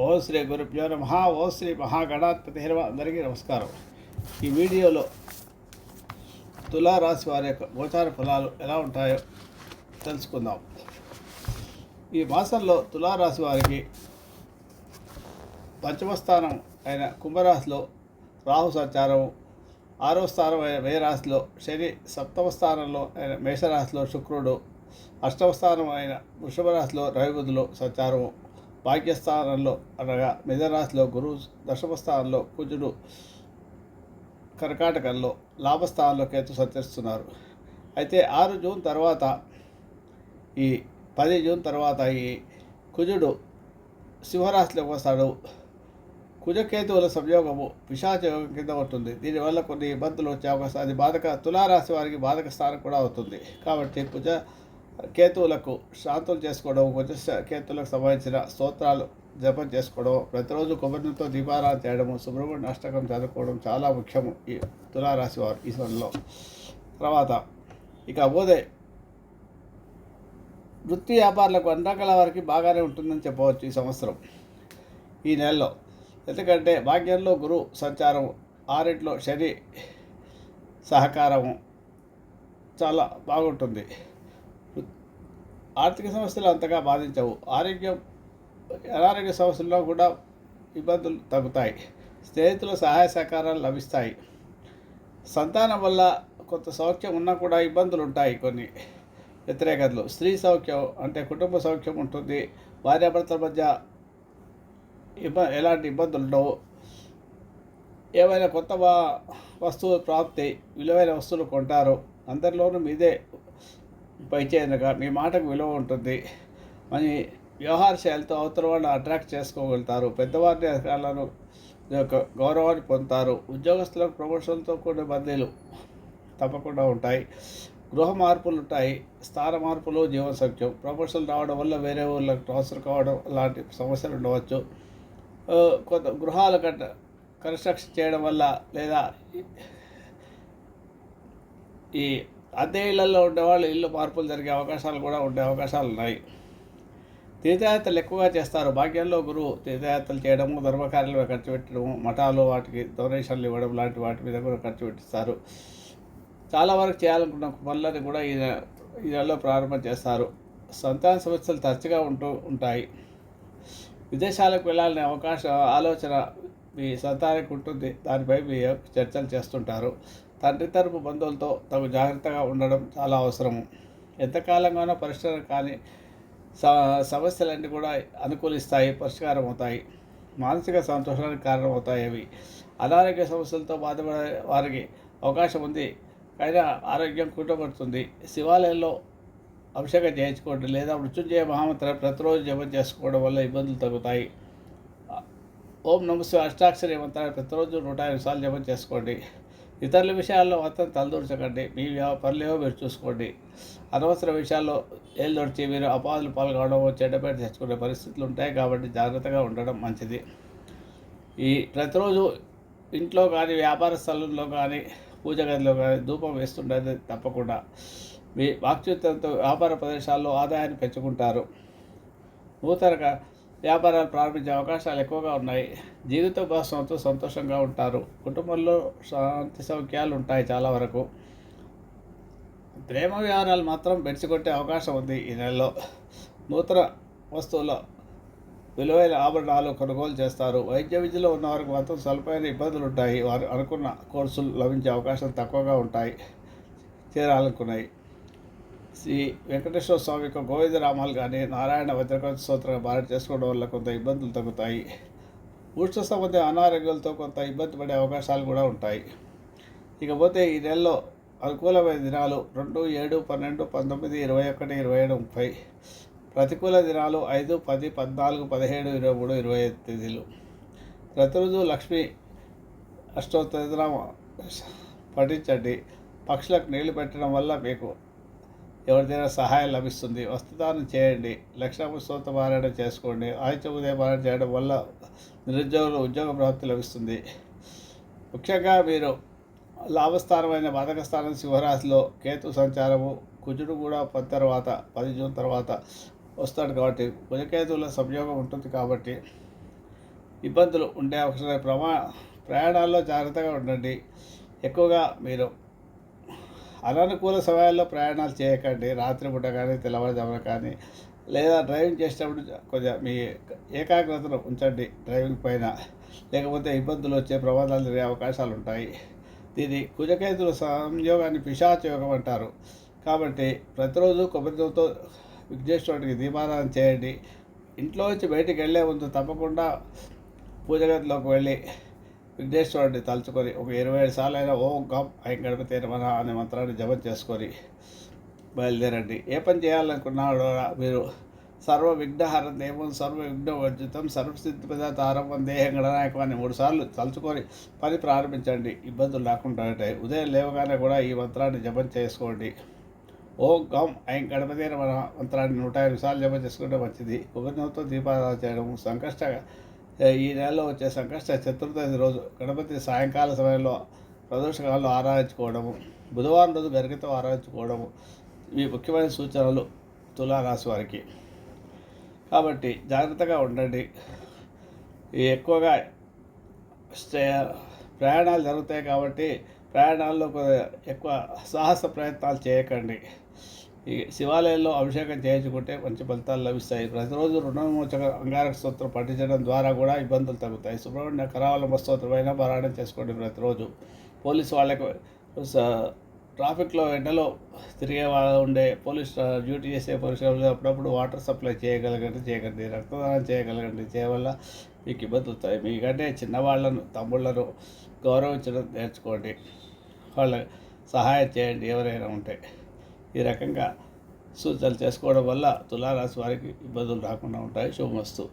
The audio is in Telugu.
ఓ శ్రీ గురుభ్యో నమ. ఓ శ్రీ మహాగణాధిపతి హిరవ. అందరికీ నమస్కారం. ఈ వీడియోలో తులారాశి వారి యొక్క గోచార ఫలాలు ఎలా ఉంటాయో తెలుసుకుందాం. ఈ మాసంలో తులారాశి వారికి పంచమ స్థానం అయిన కుంభరాశిలో రాహు సంచారం ఆరో స్థానం అయిన మేరాశిలో శని సప్తమ స్థానంలో అయిన మేషరాశిలో శుక్రుడు అష్టమ స్థానం అయిన వృషభ రాశిలో రవిబుధులు సంచారము. భాగ్యస్థానంలో అనగా మిథరాశిలో గురువు దశమ స్థానంలో కుజుడు కర్కాటకంలో లాభస్థానంలో కేతు సంచరిస్తున్నారు. అయితే ఆరు జూన్ తర్వాత ఈ పది జూన్ తర్వాత ఈ కుజుడు సింహరాశిలోకి వస్తాడు. కుజకేతువుల సంయోగము పిశాచ యోగం కింద ఉంటుంది. దీనివల్ల కొన్ని ఇబ్బందులు వచ్చే అవకాశం అది బాధక తులారాశి వారికి బాధక స్థానం కూడా అవుతుంది. కాబట్టి కుజ కేతువులకు శాంతులు చేసుకోవడం కుజ కేతువులకు సంబంధించిన స్తోత్రాలు జపం చేసుకోవడం ప్రతిరోజు కొబ్బరితో దీపారాధన చేయడము సుబ్రహ్మణ్య అష్టకం చదువుకోవడం చాలా ముఖ్యము ఈ తులారాశి వారు ఈ సమయంలో తర్వాత ఇక పోతే వృత్తి వ్యాపారులకు అన్ని రకాల వారికి బాగానే ఉంటుందని చెప్పవచ్చు ఈ సంవత్సరం ఈ నెలలో. ఎందుకంటే భాగ్యంలో గురు సంచారం ఆరింట్లో శని సహకారము చాలా బాగుంటుంది. ఆర్థిక సమస్యలు అంతగా బాధించవు. ఆరోగ్యం అనారోగ్య సమస్యల్లో కూడా ఇబ్బందులు తగ్గుతాయి. స్నేహితుల సహాయ సహకారాలు లభిస్తాయి. సంతానం వల్ల కొంత సౌఖ్యం ఉన్నా కూడా ఇబ్బందులు ఉంటాయి కొన్ని వ్యతిరేకతలు. స్త్రీ సౌఖ్యం అంటే కుటుంబ సౌఖ్యం ఉంటుంది. భార్యాభర్తల మధ్య ఇబ్బ ఎలాంటి ఇబ్బందులు ఉండవు. ఏమైనా కొత్త వస్తువు ప్రాప్తి విలువైన వస్తువులు కొంటారు. అందరిలోనూ మీదే పైచేయనగా మీ మాటకు విలువ ఉంటుంది. మరి వ్యవహార శైలితో అవతల వాళ్ళు అట్రాక్ట్ చేసుకోగలుగుతారు. పెద్దవారిని అధికారులను యొక్క గౌరవాన్ని పొందుతారు. ఉద్యోగస్తులకు ప్రమోషన్తో కూడిన బదిలీలు తప్పకుండా ఉంటాయి. గృహ మార్పులు ఉంటాయి. స్థాన మార్పులు జీవన సఖ్యం ప్రమోషన్లు రావడం వల్ల వేరే ఊళ్ళకి ట్రాన్స్ఫర్ కావడం లాంటి సమస్యలు ఉండవచ్చు. కొంత గృహాలు కట్ట కన్స్ట్రక్షన్ చేయడం వల్ల లేదా ఈ అద్దె ఇళ్ళలో ఉండేవాళ్ళు ఇల్లు మార్పులు జరిగే అవకాశాలు కూడా ఉండే అవకాశాలు ఉన్నాయి. తీర్థయాత్రలు ఎక్కువగా చేస్తారు. భాగ్యంలో గురువు తీర్థయాత్రలు చేయడము ధర్మకార్యాలు ఖర్చు పెట్టడము మఠాలు వాటికి డొనేషన్లు ఇవ్వడం లాంటి వాటి మీద కూడా ఖర్చు పెట్టిస్తారు. చాలా వరకు చేయాలనుకున్న పనులని కూడా ఈ ఈ నెలలో ప్రారంభం చేస్తారు. సంతాన సమస్యలు తరచుగా ఉంటూ ఉంటాయి. విదేశాలకు వెళ్ళాలనే అవకాశం ఆలోచన మీ సంతానికి ఉంటుంది. దానిపై మీ చర్చలు చేస్తుంటారు. తండ్రి తరపు బంధువులతో తగు జాగ్రత్తగా ఉండడం చాలా అవసరము. ఎంతకాలంగానో పరిష్కారం కానీ సమస్యలన్నీ కూడా అనుకూలిస్తాయి పరిష్కారం అవుతాయి. మానసిక సంతోషానికి కారణమవుతాయి అవి. అనారోగ్య సమస్యలతో బాధపడే వారికి అవకాశం ఉంది. అయినా ఆరోగ్యం కుటుంబడుతుంది శివాలయంలో అభిషేకం చేయించుకోండి లేదా మృత్యుంజయ మహామంత్రం ప్రతిరోజు జపం చేసుకోవడం వల్ల ఇబ్బందులు తగ్గుతాయి. ఓం నమస్తే అష్టాక్షరి మంత్రాన్ని ప్రతిరోజు నూట ఐదు సార్లు జపం చేసుకోండి. ఇతరుల విషయాల్లో మాత్రం తలదూర్చకండి. మీ పనులేవో మీరు చూసుకోండి. అనవసర విషయాల్లో ఏళ్ళొడిచి మీరు అపాధులు పాల్గొనడం చెడ్డపేట తెచ్చుకునే పరిస్థితులు ఉంటాయి కాబట్టి జాగ్రత్తగా ఉండడం మంచిది. ఈ ప్రతిరోజు ఇంట్లో కానీ వ్యాపార స్థలంలో కానీ పూజ గదిలో కానీ ధూపం వేస్తుండేది తప్పకుండా. మీ వాక్చిత్రంతో వ్యాపార ప్రదేశాల్లో ఆదాయాన్ని పెంచుకుంటారు. నూతనగా వ్యాపారాలు ప్రారంభించే అవకాశాలు ఎక్కువగా ఉన్నాయి. జీవిత భాగస్వామితో సంతోషంగా ఉంటారు. కుటుంబంలో శాంతి సౌఖ్యాలు ఉంటాయి చాలా వరకు. ప్రేమ వ్యవహారాలు మాత్రం పెంచుకొట్టే అవకాశం ఉంది ఈ నెలలో. నూతన వస్తువుల విలువైన ఆభరణాలు కొనుగోలు చేస్తారు. వైద్య విద్యలో ఉన్న వారికి మాత్రం స్వల్పమైన ఇబ్బందులు ఉంటాయి. వారు అనుకున్న కోర్సులు లభించే అవకాశం తక్కువగా ఉంటాయి. చేరాలనుకున్నాయి. శ్రీ వెంకటేశ్వర స్వామి యొక్క గోవిందరామాలు కానీ నారాయణ భద్రకాళ స్తోత్రం భారత చేసుకోవడం వల్ల కొంత ఇబ్బందులు తగ్గుతాయి. ఉష్ణ సంబంధ అనారోగ్యాలతో కొంత ఇబ్బంది పడే అవకాశాలు కూడా ఉంటాయి. ఇకపోతే ఈ నెలలో అనుకూలమైన దినాలు రెండు ఏడు పన్నెండు పంతొమ్మిది ఇరవై ఒకటి ఇరవై ఏడు ముప్పై. ప్రతికూల దినాలు ఐదు పది పద్నాలుగు పదిహేడు ఇరవై మూడు ఇరవై ఐదు తేదీలు. ప్రతిరోజు లక్ష్మి అష్టోత్తరం పఠించండి. పక్షులకు నీళ్ళు పెట్టడం వల్ల మీకు ఎవరిదైనా సహాయం లభిస్తుంది. వస్త్రదానం చేయండి. లక్షణ స్తోత్ర పారాయణ చేసుకోండి. ఆయుధ ఉదయ పారాయణ చేయడం వల్ల నిరుద్యోగులు ఉద్యోగ ప్రాప్తి లభిస్తుంది. ముఖ్యంగా మీరు లాభస్థానమైన బాధక స్థానం కేతు సంచారము కుజుడు కూడా పది తర్వాత పది జూన్ తర్వాత వస్తాడు కాబట్టి కుజకేతువుల సంయోగం ఉంటుంది కాబట్టి ఇబ్బందులు ఉండే అవసరం ప్రమా ప్రయాణాల్లో జాగ్రత్తగా ఉండండి. ఎక్కువగా మీరు అననుకూల సమయాల్లో ప్రయాణాలు చేయకండి. రాత్రిపూట కానీ తెల్లవారుజామున కానీ లేదా డ్రైవింగ్ చేసేటప్పుడు కొద్దిగా మీ ఏకాగ్రతను ఉంచండి డ్రైవింగ్ పైన. లేకపోతే ఇబ్బందులు వచ్చే ప్రమాదాలు జరిగే అవకాశాలు ఉంటాయి. దీని కుజకేతుల సంయోగాన్ని పిశాచ యోగం అంటారు. కాబట్టి ప్రతిరోజు కొబ్బరితో విఘ్నేశ్వరుడికి దీపారాధన చేయండి. ఇంట్లో నుంచి బయటికి వెళ్ళే ముందు తప్పకుండా పూజగతిలోకి వెళ్ళి విఘ్నేశ్వరుడిని తలుచుకొని ఒక ఇరవై ఏడు సార్లు అయినా ఓం గం ఆయన గణపతి నమః అనే మంత్రాన్ని జపం చేసుకొని బయలుదేరండి. ఏ పని చేయాలనుకున్నాడో మీరు సర్వ విఘ్నహర దేవం సర్వ విఘ్న వర్జితం సర్వసిద్ధి పదార్థారం దేహం గణనాయకం అని మూడు సార్లు తలుచుకొని పని ప్రారంభించండి. ఇబ్బందులు లేకుండా ఉంటాయి. ఉదయం లేవగానే కూడా ఈ మంత్రాన్ని జపం చేసుకోండి. ఓం గం ఐం గణపతి మన మంత్రాన్ని నూట ఐదు సార్లు జపం చేసుకుంటే మంచిది. కొబ్బరితో దీపారాధన చేయడం సంకష్ట ఈ నెలలో వచ్చే సంకష్ట చతుర్దశి రోజు గణపతి సాయంకాల సమయంలో ప్రదోషకాలంలో ఆరాధించుకోవడము బుధవారం రోజు గరికతో ఆరాధించుకోవడము ఇవి ముఖ్యమైన సూచనలు తులారాశి వారికి. కాబట్టి జాగ్రత్తగా ఉండండి. ఎక్కువగా స్టే ప్రయాణాలు జరుగుతాయి కాబట్టి ప్రయాణాల్లో కొద్దిగా ఎక్కువ సాహస ప్రయత్నాలు చేయకండి. ఈ శివాలయంలో అభిషేకం చేయించుకుంటే మంచి ఫలితాలు లభిస్తాయి. ప్రతిరోజు రుణమోచక అంగారక స్తోత్రం పఠించడం ద్వారా కూడా ఇబ్బందులు తగ్గుతాయి. సుబ్రహ్మణ్య కరావలంబ స్తోత్రమైన పారాయణం చేసుకోండి ప్రతిరోజు. పోలీసు వాళ్ళకు స- ట్రాఫిక్లో ఎండలో తిరిగే వాళ్ళు ఉండే పోలీస్ డ్యూటీ చేసే పరిశ్రమలు అప్పుడప్పుడు వాటర్ సప్లై చేయగలగండి చేయకండి రక్తదానం చేయగలగండి. చేయవల్ల మీకు ఇబ్బంది వస్తాయి మీకంటే చిన్నవాళ్ళను తమ్ముళ్ళను గౌరవించడం నేర్చుకోండి. వాళ్ళ సహాయం చేయండి ఎవరైనా ఉంటే. ఈ రకంగా సూచనలు చేసుకోవడం వల్ల తులారాశి వారికి ఇబ్బందులు రాకుండా ఉంటాయి. శుభమస్తు.